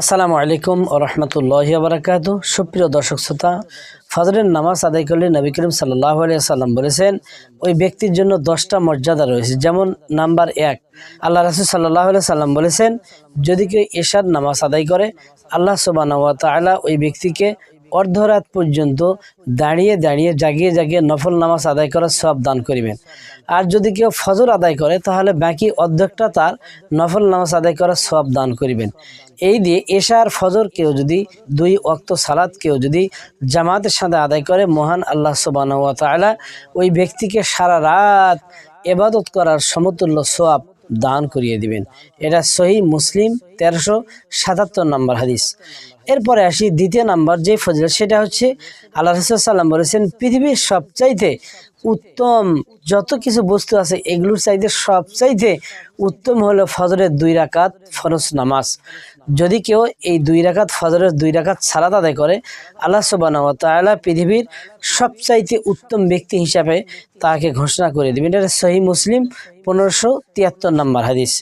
আসসালামু আলাইকুম ও রহমতুল্লাহ বারাকাতু। সুপ্রিয় দর্শক শ্রোতা, ফজরের নামাজ আদায় করলে নবী করিম সাল্লাহ সাল্লাম বলেছেন, ওই ব্যক্তির জন্য দশটা মর্যাদা রয়েছে। যেমন নাম্বার এক, আল্লাহ রাসুল সাল্লাহ সাল্লাম বলেছেন, যদি কেউ এশার নামাজ আদায় করে, আল্লাহ সুবাহ ওই ব্যক্তিকে অর্ধরাত পর্যন্ত দাঁড়িয়ে দাঁড়িয়ে জাগিয়ে জাগিয়ে নফল নামাজ আদায় করার সব দান করিবেন। আর যদি কেউ ফজর আদায় করে, তাহলে বাকি অর্ধেকটা তার নফল নামাজ আদায় করার সব দান করিবেন। এই দিয়ে এশার ফজর কেউ যদি দুই অক্ত সালাদ কেউ যদি জামাতের সাথে আদায় করে, মহান আল্লাহ সুবাহ ওই ব্যক্তিকে সারা রাত এবাদত করার সমতুল্য সোয়াব দান করিয়ে দিবেন। এটা সহি মুসলিম তেরোশো সাতাত্তর নম্বর হাদিস। এরপরে আসি দ্বিতীয় নাম্বার, যে ফজিলত, সেটা হচ্ছে আল্লাহ রসুল্লাম বলেছেন, পৃথিবীর সবচাইতে উত্তম যত কিছু বস্তু আছে, এগুলোর চাইতে সবচাইতে উত্তম হলো ফজরের দুই রাকাত ফরস নামাজ। যদি কেউ এই দুই রাকাত ফজরের দুই রাকাত সালাদ আদায় করে, আল্লাহ সুবাহ তাআলা পৃথিবীর সবচাইতে উত্তম ব্যক্তি হিসাবে তাকে ঘোষণা করে দেবেন এটা সহি মুসলিম পনেরোশো তিয়াত্তর নম্বর হাদিস।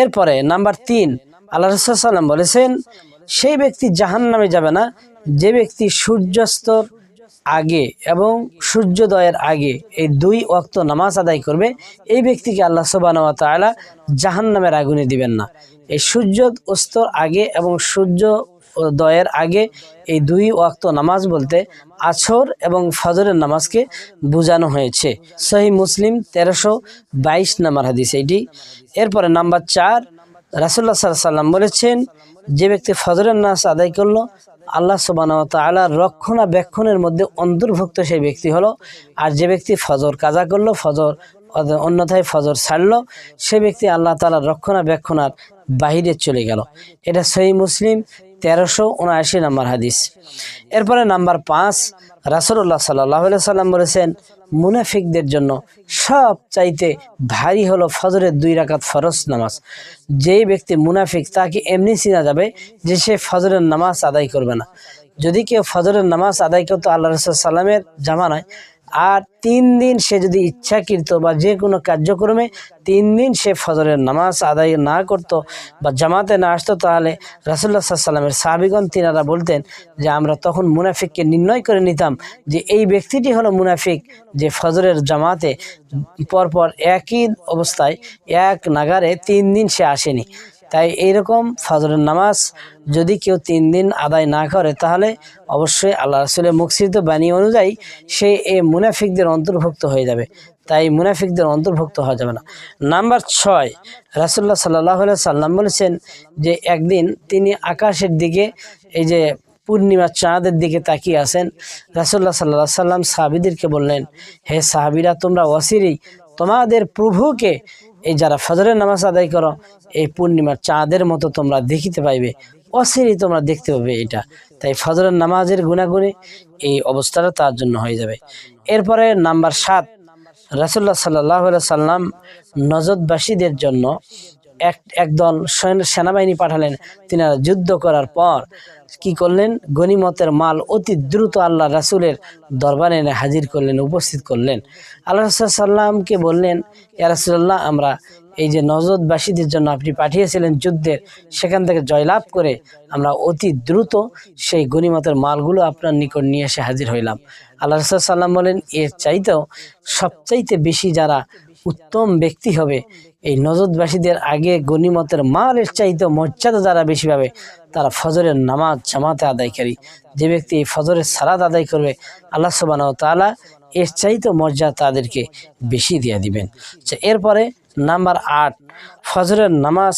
এরপরে নাম্বার তিন, আল্লাহ রসুল্লাম বলেছেন, সেই ব্যক্তি জাহান নামে যাবে না, যে ব্যক্তি সূর্যাস্তর আগে এবং সূর্যোদয়ের আগে এই দুই অক্ত নামাজ আদায় করবে, এই ব্যক্তিকে আল্লাহ সুবাহ তাআলা জাহান নামের আগুনে দিবেন না। এই সূর্য অস্তর আগে এবং সূর্য দয়ের আগে এই দুই ওয়াক্ত নামাজ বলতে আছর এবং ফজরের নামাজকে বোঝানো হয়েছে। সহি মুসলিম তেরোশো বাইশ নাম্বার হাদিস এইটি এরপরে নাম্বার চার রাসুল্লাহ সাল্লাম বলেছেন, যে ব্যক্তি ফজরের নামাজ আদায় করল, আল্লাহ সুবাহ তালার রক্ষণাবেক্ষণের মধ্যে অন্তর্ভুক্ত সেই ব্যক্তি হলো। আর যে ব্যক্তি ফজর কাজা করল, ফজর অন্যথায় ফজর ছাড়লো। সে ব্যক্তি আল্লাহ তালার রক্ষণাবেক্ষণার বাহিরে চলে গেল। এটা সহি মুসলিম, তেরোশো উনআশি নাম্বার হাদিস। এরপরে নাম্বার পাঁচ রাসুল্লাহ সাল্লাহ সাল্লাম বলেছেন, মুনাফিকদের জন্য সব চাইতে ভারী হলো ফজরের দুই রাকাত ফরজ নামাজ। যেই ব্যক্তি মুনাফিক, তাকে এমনি চিনা যাবে যে সে ফজরের নামাজ আদায় করবে না। যদি কেউ ফজরের নামাজ আদায় করতো, আল্লাহ রসুল সাল্লামের জামানায় আর তিন দিন সে যদি ইচ্ছাকৃত বা যে কোনো কার্যক্রমে তিন দিন সে ফজরের নামাজ আদায় না করত বা জামাতে না আসতো, তাহলে রাসুল্লাহ সাল্লামের সাহাবিগণ, তিনারা বলতেন যে আমরা তখন মুনাফিককে নির্ণয় করে নিতাম যে এই ব্যক্তিটি হলো মুনাফিক যে ফজরের জামাতে পরপর একই অবস্থায় এক নাগারে তিন দিন সে আসেনি। তাই এইরকম ফজরের নামাজ যদি কেউ তিন দিন আদায় না করে, তাহলে অবশ্যই আল্লাহ রসুলের মুখসিত বাণী অনুযায়ী সে এ মুনাফিকদের অন্তর্ভুক্ত হয়ে যাবে। তাই মুনাফিকদের অন্তর্ভুক্ত হওয়া যাবে না। নাম্বার ছয় রাসুল্লাহ সাল্লাহ সাল্লাম বলেছেন যে একদিন তিনি আকাশের দিকে, এই যে পূর্ণিমা চাঁদের দিকে তাকিয়ে আছেন। রাসুল্লাহ সাল্লাহ সাল্লাম সাহাবিদেরকে বললেন, হে সাহাবিরা, তোমরা অসিরেই তোমাদের প্রভুকে এই যারা ফজরের নামাজ আদায় করো, এই পূর্ণিমার চাঁদের মতো তোমরা দেখিতে পাইবে অসিরই তোমরা দেখতে পাবে এটা। তাই ফজরের নামাজের গুণাগুণে এই অবস্থাটা তার জন্য হয়ে যাবে। এরপরে নাম্বার সাত রাসুল্লাহ সাল্লাহ সাল্লাম নজরবাসীদের জন্য এক, একদল সেনাবাহিনী পাঠালেন। তিনারা যুদ্ধ করার পর কি করলেন? গনিমতের মাল অতি দ্রুত আল্লাহ রাসুলের দরবারে এনে হাজির করলেন, উপস্থিত করলেন। আল্লাহ সাল্লামকে বললেন, ইয়া রাসুল্লাহ আমরা এই যে নজরবাসীদের জন্য আপনি পাঠিয়েছিলেন যুদ্ধের, সেখান থেকে জয়লাভ করে আমরা অতি দ্রুত সেই গনিমতের মালগুলো আপনার নিকট নিয়ে এসে হাজির হইলাম। আল্লাহ রসুল সাল্লাম বলেন, এর চাইতেও সবচাইতে বেশি যারা উত্তম ব্যক্তি হবে। এই নজরবাসীদের আগে গনিমতের মালের চাইতে মর্যাদা যারা বেশি পাবে তারা ফজরের নামাজ জামাতে আদায়কারী। যে ব্যক্তি এই ফজরের সালাদ আদায় করবে আল্লাহ সুবাহ তাআলা এর চাইতে মর্যাদা তাদেরকে বেশি দিয়ে দিবেন। আচ্ছা এরপরে নাম্বার আট ফজরের নামাজ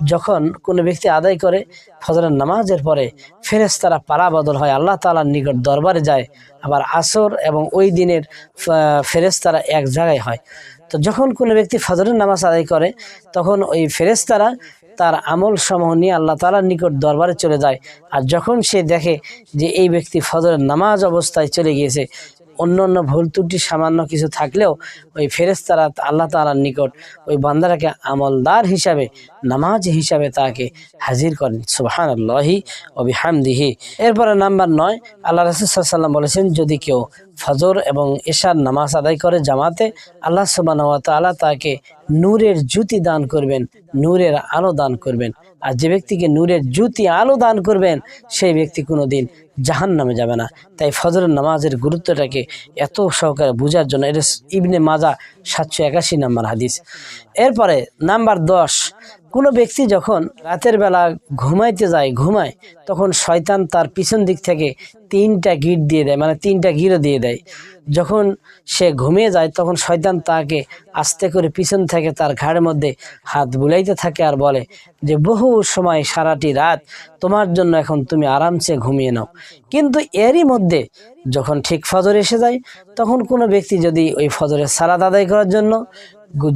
যখন কোনো ব্যক্তি আদায় করে ফজরের নামাজের পরে ফেরেশতারা পালা বদল হয় আল্লাহ তালার নিকট দরবারে যায়। আবার আসর এবং ওই দিনের আহ, ফেরেশতারা এক জায়গায় হয়। তো যখন কোনো ব্যক্তি ফজরের নামাজ আদায় করে, তখন ওই ফেরেশতারা তার আমল সমূহ নিয়ে আল্লাহ তালার নিকট দরবারে চলে যায়। আর যখন সে দেখে যে এই ব্যক্তি ফজরের নামাজ অবস্থায় চলে গিয়েছে, অন্য অন্য ভুল ত্রুটি, সামান্য কিছু থাকলেও ওই ফেরেশতারা আল্লাহ তালার নিকট ওই বান্দারাকে আমলদার হিসাবে, নামাজ হিসাবে তাকে হাজির করেন। সুবাহান আল্লাহি অবিহামদিহি এরপরে নাম্বার নয়, আল্লাহ রসুল্লাম বলেছেন, যদি কেউ ফজর এবং এশার নামাজ আদায় করে জামাতে, আল্লাহ সুবাহ তাকে নূরের জ্যোতি দান করবেন, নূরের আলো দান করবেন। আর যে ব্যক্তিকে নূরের জ্যোতি আলো দান করবেন, সেই ব্যক্তি কোনো দিন জাহান নামে যাবে না। তাই ফজরের নামাজের গুরুত্বটাকে এত সহকারে বোঝার জন্য এটা ইবনে মাজা সাতশো একাশি নাম্বার হাদিস। এরপরে নাম্বার দশ কোনো ব্যক্তি যখন রাতের বেলা ঘুমাইতে যায়, ঘুমায়, তখন শয়তান তার পিছন দিক থেকে তিনটা গিট দিয়ে দেয় মানে তিনটা গিরো দিয়ে দেয়। যখন সে ঘুমিয়ে যায়, তখন শয়তান তাকে আস্তে করে পিছন থেকে তার ঘাড়ের মধ্যে হাত বুলাইতে থাকে আর বলে যে, বহু সময় সারাটি রাত তোমার জন্য এখন তুমি আরামসে ঘুমিয়ে নাও। কিন্তু এরই মধ্যে যখন ঠিক ফজর এসে যায়, তখন কোনো ব্যক্তি যদি ওই ফজরের সালাদ আদায় করার জন্য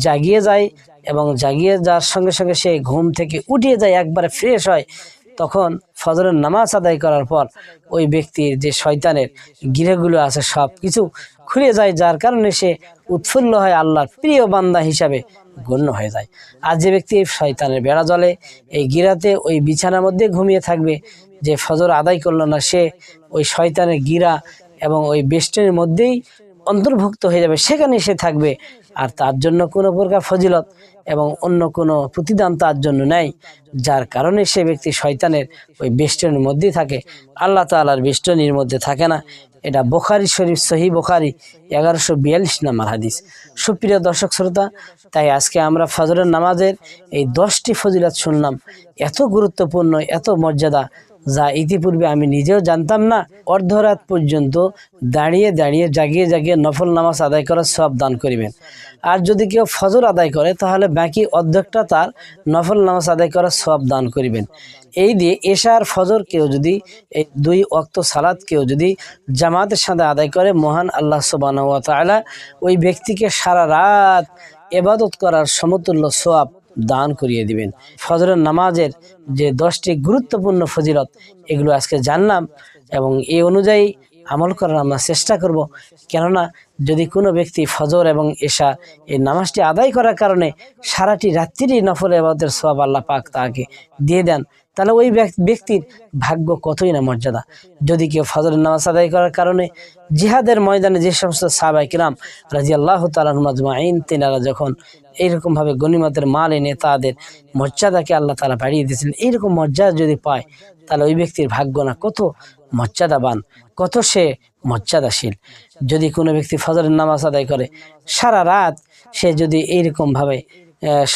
জাগিয়ে যায় এবং জাগিয়ে যাওয়ার সঙ্গে সঙ্গে সে ঘুম থেকে উঠিয়ে যায়, একবারে ফ্রেশ হয়। তখন ফজরের নামাজ আদায় করার পর ওই ব্যক্তির যে শয়তানের গৃহগুলো আছে সব কিছু খুলে যায়, যার কারণে সে উৎফুল্ল হয়, আল্লাহর প্রিয় বান্দা হিসাবে গণ্য হয়ে যায়। আর যে ব্যক্তি শয়তানের বেড়া জলে এই গিরাতে ওই বিছানার মধ্যে ঘুমিয়ে থাকবে, যে ফজর আদায় করল না সে, ওই শয়তানের গিরা এবং ওই বেষ্টনের মধ্যেই অন্তর্ভুক্ত হয়ে যাবে সেখানে সে থাকবে। আর তার জন্য কোনো প্রকার ফজিলত এবং অন্য কোনো প্রতিদান তার জন্য নেই। যার কারণে সে ব্যক্তি শয়তানের ওই বেষ্টনীর মধ্যেই থাকে। আল্লাহ তালার বেষ্টনীর মধ্যে থাকে না। এটা বোখারি শরীফ সহি বোখারি, এগারোশো বিয়াল্লিশ নাম্বার হাদিস। সুপ্রিয় দর্শক শ্রোতা, তাই আজকে আমরা ফজরের নামাজের এই দশটি ফজিলত শুনলাম। এত গুরুত্বপূর্ণ, এত মর্যাদা যা ইতিপূর্বে আমি নিজেও জানতাম না, অর্ধরাত পর্যন্ত দাঁড়িয়ে দাঁড়িয়ে জাগিয়ে জাগিয়ে নফল নামাজ আদায় করার সব দান করিবেন। আর যদি কেউ ফজর আদায় করে, তাহলে বাকি অর্ধেকটা তার নফল নামাজ আদায় করার সব দান করিবেন। এই দিয়ে এশার ফজর কেউ যদি, এই দুই অক্ত সালাদ কেউ যদি জামাতের সাথে আদায় করে, মহান আল্লাহ সুবাহ ওই ব্যক্তিকে সারা রাত এবাদত করার সমতুল্য সোয়াব দান করিয়ে দিবেন। ফজরের নামাজের যে দশটি গুরুত্বপূর্ণ ফজিলত, এগুলো আজকে জানলাম এবং এই অনুযায়ী আমল করার আমরা চেষ্টা করব। কেননা যদি কোনো ব্যক্তি ফজর এবং এশা এই নামাজটি আদায় করার কারণে সারাটি রাত্রিরই নফল এবাদতের সব আল্লাহ পাক তাকে দিয়ে দেন, তাহলে ওই ব্যক- ব্যক্তির ভাগ্য কতই না মর্যাদা? যদি কেউ ফজরের নামাজ আদায় করার কারণে জিহাদের ময়দানে যে সমস্ত সাহাবাই কিরাম রাজি আল্লাহ তালাহমাজমাইন তেনারা যখন এইরকমভাবে গণিমতের মাল এনে তাদের মর্যাদাকে আল্লাহ তালা বাড়িয়ে দিয়েছেন। এইরকম মর্যাদা যদি পায়, তাহলে ওই ব্যক্তির ভাগ্য না কত মর্যাদাবান, কত সে মর্যাদাশীল। যদি কোনো ব্যক্তি ফজরের নামাজ আদায় করে, সারা রাত সে যদি এইরকমভাবে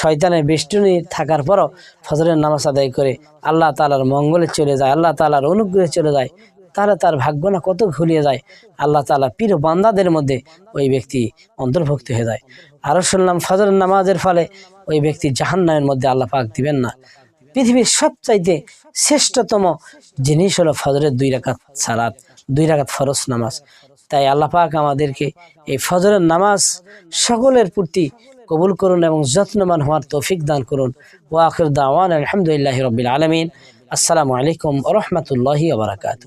শয়তানের বেষ্টনী থাকার পরও ফজরের নামাজ আদায় করে, আল্লাহ তালার মঙ্গলে চলে যায়, আল্লাহ তালার অনুগ্রহে চলে যায় তাহলে তার ভাগ্য না কত ঘুরিয়ে যায়। আল্লাহ তালা প্রিয় বান্দাদের মধ্যে ওই ব্যক্তি অন্তর্ভুক্ত হয়ে যায়। আরও শুনলাম ফজরের নামাজের ফলে ওই ব্যক্তি জাহান্নামের মধ্যে আল্লাহ পাক দিবেন না। পৃথিবীর সবচাইতে শ্রেষ্ঠতম জিনিস হলো ফজরের দুই রাকাত সালাত, দুই রাকাত ফরজ নামাজ। তাই আল্লাহ পাক আমাদেরকে এই ফজরের নামাজ সকলের প্রতি কবুল করুন এবং যত্নবান হওয়ার তৌফিক দান করুন। ও আখির দাওয়ান আলহামদুলিল্লাহ রবিল আলমিন। আসসালামু আলাইকুম রহমতুল্লাহি আবরাকাতু